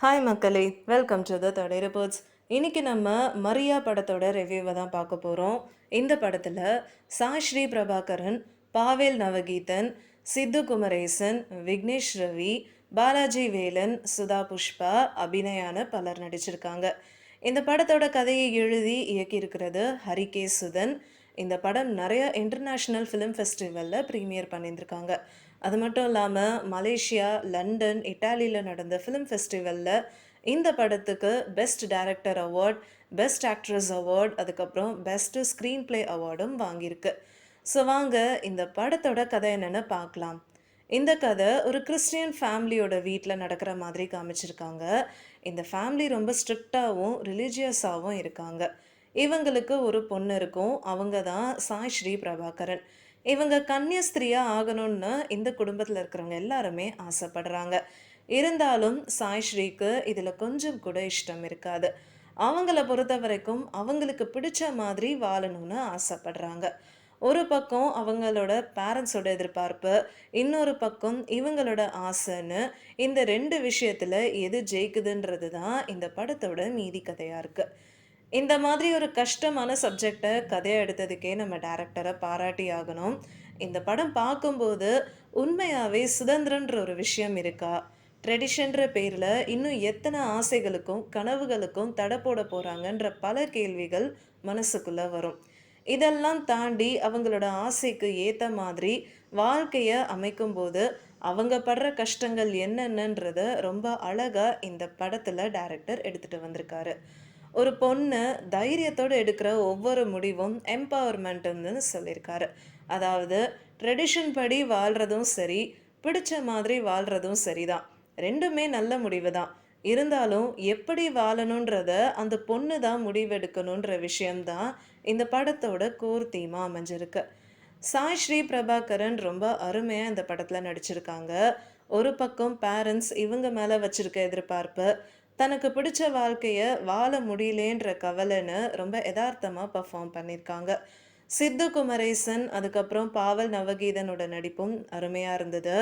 Hi மக்களே. Welcome to the தடை reports இன்றைக்கி நம்ம மரியா படத்தோட ரிவ்யூவை தான் பார்க்க போகிறோம் இந்த படத்தில் சாய் ஸ்ரீ பிரபாகரன் பாவேல் நவகீதன் சித்து குமரேசன் விக்னேஷ் ரவி பாலாஜி வேலன் சுதா புஷ்பா அபிநயான பலர் நடிச்சிருக்காங்க. இந்த படத்தோட கதையை எழுதி இயக்கியிருக்கிறது ஹரிகே சுதன். இந்த படம் நிறைய இன்டர்நேஷ்னல் ஃபிலிம் ஃபெஸ்டிவலில் ப்ரீமியர் பண்ணியிருக்காங்க அது மட்டும் இல்லாமல் மலேசியா லண்டன் இட்டாலியில் நடந்த ஃபிலிம் ஃபெஸ்டிவலில் இந்த படத்துக்கு best director award best actress award அதுக்கப்புறம் பெஸ்ட் ஸ்க்ரீன் ப்ளே அவார்டும் வாங்கியிருக்கு. ஸோ வாங்க இந்த படத்தோட கதை என்னென்னு பார்க்கலாம். இந்த கதை ஒரு கிறிஸ்டியன் ஃபேமிலியோட வீட்டில் நடக்கிற மாதிரி காமிச்சிருக்காங்க. இந்த ஃபேமிலி ரொம்ப ஸ்ட்ரிக்டாகவும் ரிலீஜியஸாகவும் இருக்காங்க. இவங்களுக்கு ஒரு பொண்ணு இருக்கும். அவங்க தான் சாய் ஸ்ரீ பிரபாகரன். இவங்க கன்னியஸ்திரியா ஆகணும்னு இந்த குடும்பத்தில் இருக்கிறவங்க எல்லாருமே ஆசைப்படுறாங்க. இருந்தாலும் சாய் ஸ்ரீக்கு இதில் கொஞ்சம் கூட இஷ்டம் இருக்காது. அவங்கள பொறுத்த வரைக்கும் அவங்களுக்கு பிடிச்ச மாதிரி வாழணும்னு ஆசைப்படுறாங்க. ஒரு பக்கம் அவங்களோட பேரண்ட்ஸோட எதிர்பார்ப்பு இன்னொரு பக்கம் இவங்களோட ஆசைன்னு இந்த ரெண்டு விஷயத்தில் எது ஜெயிக்குதுன்றது தான் இந்த படத்தோட மீதி கதையாக இருக்குது இந்த மாதிரி ஒரு கஷ்டமான சப்ஜெக்டை கதையை எடுத்ததுக்கே நம்ம டேரக்டரை பாராட்டி ஆகணும். இந்த படம் பார்க்கும்போது உண்மையாகவே சுதந்திரன்ற ஒரு விஷயம் இருக்கா? ட்ரெடிஷன்ற பேரில் இன்னும் எத்தனை ஆசைகளுக்கும் கனவுகளுக்கும் தடை போட போகிறாங்கன்ற பல கேள்விகள் மனசுக்குள்ளே வரும். இதெல்லாம் தாண்டி அவங்களோட ஆசைக்கு ஏற்ற மாதிரி வாழ்க்கையை அமைக்கும்போது அவங்க படுற கஷ்டங்கள் என்னென்னன்றத ரொம்ப அழகாக இந்த படத்தில் டேரக்டர் எடுத்துகிட்டு வந்திருக்காரு. ஒரு பொண்ணு தைரியத்தோடு எடுக்கிற ஒவ்வொரு முடிவும் எம்பவர்மெண்ட்டுன்னு சொல்லியிருக்காரு. அதாவது ட்ரெடிஷன் படி வாழ்கிறதும் சரி பிடிச்ச மாதிரி வாழ்கிறதும் சரிதான். ரெண்டுமே நல்ல முடிவு தான் இருந்தாலும் எப்படி வாழணுன்றத அந்த பொண்ணு தான் முடிவெடுக்கணுன்ற விஷயம்தான் இந்த படத்தோட கோர் தீமா அமைஞ்சிருக்கு. சாய் ஸ்ரீ பிரபாகரன் ரொம்ப அருமையாக இந்த படத்தில் நடிச்சிருக்காங்க. ஒரு பக்கம் பேரண்ட்ஸ் இவங்க மேலே வச்சுருக்க எதிர்பார்ப்பு தனக்கு பிடிச்ச வாழ்க்கையை வாழ முடியலேன்ற கவலைன்னு ரொம்ப யதார்த்தமாக பர்ஃபார்ம் பண்ணியிருக்காங்க சித்து குமரேசன் அதுக்கப்புறம் பாவல் நவகீதனோட நடிப்பும் அருமையாக இருந்தது.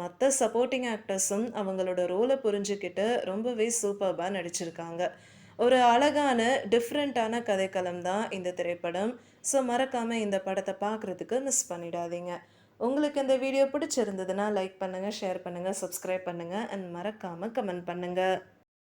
மற்ற சப்போர்ட்டிங் ஆக்டர்ஸும் அவங்களோட ரோலை புரிஞ்சுக்கிட்டு ரொம்பவே சூப்பர்பாக நடிச்சிருக்காங்க. ஒரு அழகான டிஃப்ரெண்ட்டான கதைக்களம் தான் இந்த திரைப்படம். ஸோ மறக்காமல் இந்த படத்தை பார்க்குறதுக்கு மிஸ் பண்ணிடாதீங்க. உங்களுக்கு இந்த வீடியோ பிடிச்சிருந்ததுன்னா லைக் பண்ணுங்கள் ஷேர் பண்ணுங்கள் சப்ஸ்கிரைப் பண்ணுங்கள் அண்ட் மறக்காமல் கமெண்ட் பண்ணுங்கள்